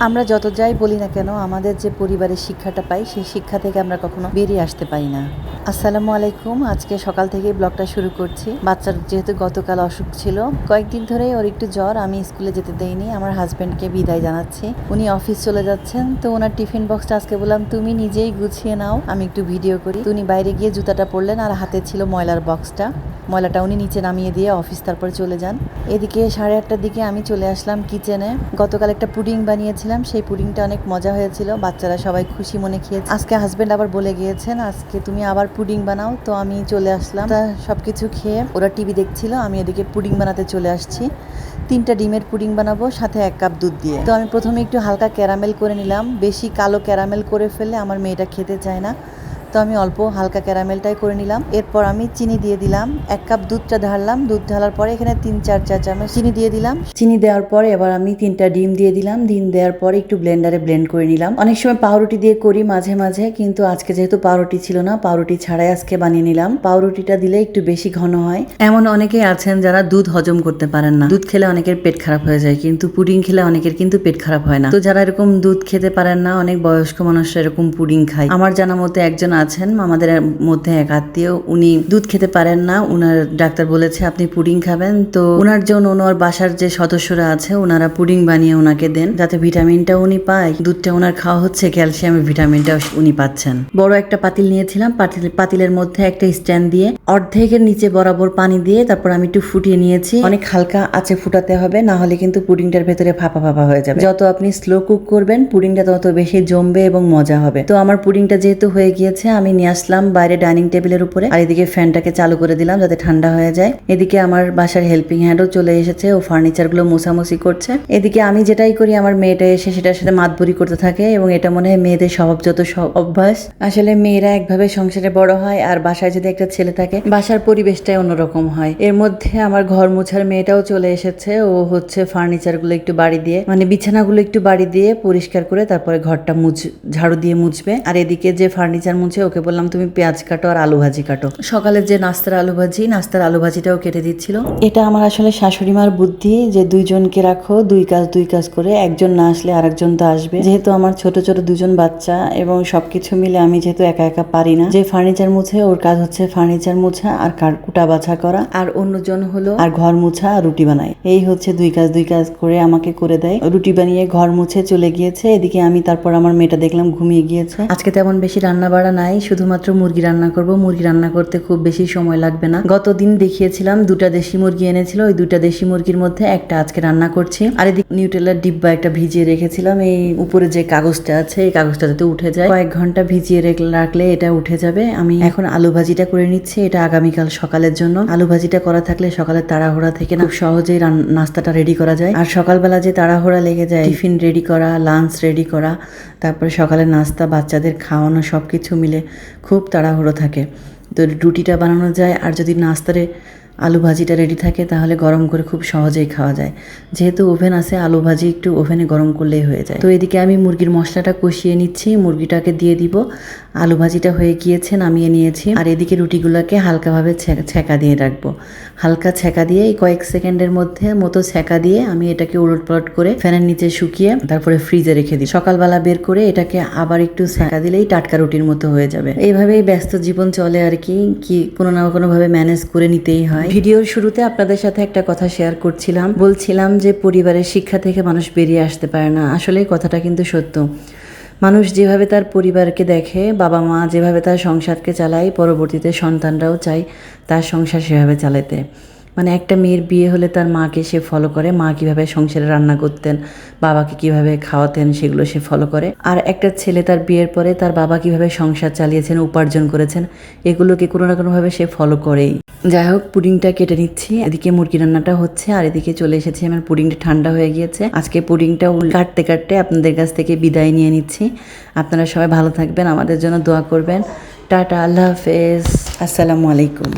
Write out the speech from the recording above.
আমরা যত যাই বলি না কেন, আমাদের যে পরিবারের শিক্ষাটা পাই, সেই শিক্ষা থেকে আমরা কখনো বেরিয়ে আসতে পারি না। আসসালামু আলাইকুম। আজকে সকাল থেকে ব্লগটা শুরু করছি। বাচ্চার যেহেতু গতকাল অসুখ ছিল, কয়েকদিন ধরে ওর একটু জ্বর, আমি স্কুলে যেতে দেইনি। আমার হাজব্যান্ডকে বিদায় জানাচ্ছি। উনি অফিস চলে যাচ্ছেন, তো ওনার টিফিন বক্সটা আজকে বললাম, তুমি নিজেই গুছিয়ে নাও, আমি একটু ভিডিও করি। উনি বাইরে গিয়ে জুতাটা পরলেন আর হাতে ছিল ময়লার বক্সটা। ময়লাটা উনি নিচে নামিয়ে দিয়ে অফিস তারপর চলে যান। এদিকে সাড়ে আটটার দিকে আমি চলে আসলাম কিচেনে। গতকাল একটা পুডিং বানিয়েছিলাম, সেই পুডিংটা অনেক মজা হয়েছিল, বাচ্চারা সবাই খুশি মনে খেয়েছে। আজকে হাজবেন্ড আবার বলে গিয়েছেন, আজকে তুমি আবার পুডিং বানাও। তো আমি চলে আসলাম। সব কিছু খেয়ে ওরা টিভি দেখছিল, আমি এদিকে পুডিং বানাতে চলে আসছি। তিনটা ডিমের পুডিং বানাবো, সাথে এক কাপ দুধ দিয়ে। তো আমি প্রথমে একটু হালকা ক্যারামেল করে নিলাম। বেশি কালো ক্যারামেল করে ফেলে আমার মেয়েটা খেতে চায় না। তো আমি অল্প হালকা ক্যারামেলটাই করে নিলাম। এরপর আমি চিনি দিয়ে দিলাম। এক কাপ দুধটা ঢাললাম। দুধ ঢালার পরে এখানে তিন, চার চা চামচ চিনি দিয়ে দিলাম। চিনি দেওয়ার পরে এবার আমি তিনটা ডিম দিয়ে দিলাম। ডিম দেওয়ার পরে একটু ব্লেন্ডারে ব্লেন্ড করে নিলাম। অনেক সময় পাউরুটি দিয়ে করি মাঝে মাঝে, কিন্তু আজকে যেহেতু পাউরুটি ছিল না, পাউরুটি ছাড়াই আজকে বানিয়ে নিলাম। পাউরুটিটা দিলে একটু বেশি ঘন হয়। এমন অনেকেই আছেন যারা দুধ হজম করতে পারেন না। দুধ খেলে অনেকের পেট খারাপ হয়ে যায়, কিন্তু পুডিং খেলে অনেকের কিন্তু পেট খারাপ হয় না। তো যারা এরকম দুধ খেতে পারেন না, অনেক বয়স্ক মানুষ এরকম পুডিং খায়। আমার জানা মতে একজন আছেন আমাদের মধ্যে এক আত্মীয় উনি দুধ খেতে পারেন না, উনার ডাক্তার বলেছে আপনি পুডিং খাবেন, তো উনার জন্য ওনার বাসার যে সদস্যরা আছে ওনারা পুডিং বানিয়ে ওনাকে দেন, যাতে ভিটামিনটা উনি পায়, দুধটা ওনার খাওয়া হচ্ছে, ক্যালসিয়ামের ভিটামিনটা উনি পাচ্ছেন। বড় একটা পাতিল নিয়েছিলাম, পাতিল পাতিলের মধ্যে একটা স্ট্যান্ড দিয়ে অর্ধেকের নিচে বরাবর পানি দিয়ে তারপর আমি একটু ফুটিয়ে নিয়েছি। অনেক হালকা আছে ফুটাতে হবে, না হলে কিন্তু পুডিংটার ভেতরে ফাঁপা ফাঁপা হয়ে যাবে। যত আপনি স্লো কুক করবেন, পুডিংটা তত বেশি জমবে এবং মজা হবে। তো আমার পুডিংটা যেহেতু হয়ে গিয়েছে আমি নিয়ে আসলাম বাইরে ডাইনিং টেবিলের উপরে। আর এদিকে ফ্যানটাকে চালু করে দিলাম যাতে ঠান্ডা হয়ে যায়। এদিকে আমার বাসার হেল্পিং হ্যান্ডও চলে এসেছে ও ফার্নিচারগুলো মোছামুছি করছে। এদিকে আমি যেটাই করি, আমার মেয়েটা এসে সেটার সাথে মাতবরি করতে থাকে এবং এটা মনে হয় মেয়েদের স্বভাবযত সব অভ্যাস। আসলে মেয়েরা একভাবে সংসারে বড় হয় আর বাসায় যদি একটা ছেলে থাকে, বাসার পরিবেশটাই অন্যরকম হয়। এর মধ্যে আমার ঘর মোছার মেয়েটাও চলে এসেছে। ও হচ্ছে ফার্নিচারগুলো একটু বাড়ি দিয়ে মানে বিছানাগুলো একটু বাড়ি দিয়ে পরিষ্কার করে তারপরে ঘরটা মুছ, ঝাড়ু দিয়ে মুছবে। আর এদিকে যে ফার্নিচার মুছে ওকে বললাম তুমি পেঁয়াজ কাটো আর আলু ভাজি কাটো। সকালে যে নাস্তার আলু ভাজি নাস্তার আলু ভাজিটাও কেটে দিচ্ছিল। এটা আমার আসলে শাশুড়ি মার বুদ্ধি যে দুইজনকে রাখো দুই কাজ দুই কাজ করে একজন না আসলে আরেকজন তো আসবে। যেহেতু আমার ছোট ছোট দুজন বাচ্চা এবং সবকিছু মিলে আমি যেহেতু একা একা পারি না যে ফার্নিচার মুছে ওর কাজ হচ্ছে ফার্নিচার মোছা আর কার কুটা বাছা করা। আর অন্যজন হলো আর ঘর মোছা আর রুটি বানায়। এই হচ্ছে দুই কাজ দুই কাজ করে আমাকে করে দেয়। রুটি বানিয়ে ঘর মুছে চলে গিয়েছে। এদিকে আমি তারপর আমার মেয়েটা দেখলাম ঘুমিয়ে গিয়েছে। আজকে তেমন বেশি রান্না বাড়া নাই। শুধুমাত্র মুরগি রান্না করব। মুরগি রান্না করতে খুব বেশি সময় লাগবে না। গতদিন দেখিয়েছিলাম, দুটা দেশি মুরগি এনেছিল। ওই দুটা দেশি মুরগির মধ্যে একটা আজকে রান্না করছি। আর এদিকে নিউটেলার ডিব্বা একটা ভিজিয়ে রেখেছিলাম। এই উপরে যে কাগজটা আছে, এই কাগজটা যাতে উঠে যায়। কয়েক ঘণ্টা ভিজিয়ে রাখলে এটা উঠে যাবে। আমি এখন আলু ভাজিটা করে নিচ্ছি। এটা আগামীকাল সকালের জন্য। আলু ভাজিটা করা থাকলে সকালে তাড়াহুড়া থেকে খুব সহজেই নাস্তাটা রেডি করা যায়। আর সকালবেলা যে তাড়াহুড়া লেগে যায়, টিফিন রেডি করা লাঞ্চ রেডি করা, তারপরে সকালে নাস্তা, বাচ্চাদের খাওয়ানো সব কিছু মিলে খুব তাড়াহুড়ো থাকে। তো রুটিটা বানানো যায় আর যদি নাস্তারে আলু ভাজিটা রেডি থাকে, তাহলে গরম করে খুব সহজেই খাওয়া যায়। যেহেতু ওভেন আছে, আলু ভাজি একটু ওভেনে গরম করলেই হয়ে যায়। তো এদিকে আমি মুরগির মশলাটা কষিয়ে নিচ্ছি, মুরগিটাকে দিয়ে দিব। আলু ভাজিটা হয়ে গিয়েছে, নামিয়ে নিয়েছি। আর এদিকে রুটিগুলোকে হালকাভাবে ছেঁকা দিয়ে রাখব। হালকা ছেঁকা দিয়ে এই কয়েক সেকেন্ডের মধ্যে মতো ছেঁকা দিয়ে আমি এটাকে উলট পালট করে ফ্যানের নিচে শুকিয়ে তারপরে ফ্রিজে রেখে দিই। সকালবেলা বের করে এটাকে আবার একটু ছেঁকা দিলেই টাটকা রুটির মতো হয়ে যাবে। এইভাবেই ব্যস্ত জীবন চলে আর কি কি কোনো না কোনোভাবে ম্যানেজ করে নিতেই হয়। ভিডিওর শুরুতে আপনাদের সাথে একটা কথা শেয়ার করছিলাম। বলছিলাম যে পরিবারের শিক্ষা থেকে মানুষ বেরিয়ে আসতে পারে না। আসলে কথাটা কিন্তু সত্য। মানুষ যেভাবে তার পরিবারকে দেখে, বাবা মা যেভাবে তার সংসারকে চালায়, পরবর্তীতে সন্তানরাও চায় তার সংসার সেভাবে চালাতে। মানে একটা মেয়ের বিয়ে হলে তার মাকে সে ফলো করে। মা কীভাবে সংসারে রান্না করতেন, বাবাকে কীভাবে খাওয়াতেন সেগুলো সে ফলো করে। আর একটা ছেলে তার বিয়ের পরে তার বাবা কীভাবে সংসার চালিয়েছেন, উপার্জন করেছেন, এগুলোকে কোনো না কোনোভাবে সে ফলো করেই। যাই হোক, পুডিংটা কেটে নিচ্ছি। এদিকে মুরগি রান্নাটা হচ্ছে আর এদিকে চলে এসেছি আমার পুডিংটা ঠান্ডা হয়ে গিয়েছে। আজকে পুডিংটা কাটতে কাটতে আপনাদের কাছ থেকে বিদায় নিয়ে নিচ্ছি। আপনারা সবাই ভালো থাকবেন, আমাদের জন্য দোয়া করবেন। টাটা, আল্লাহ হাফেজ। আসসালামু আলাইকুম।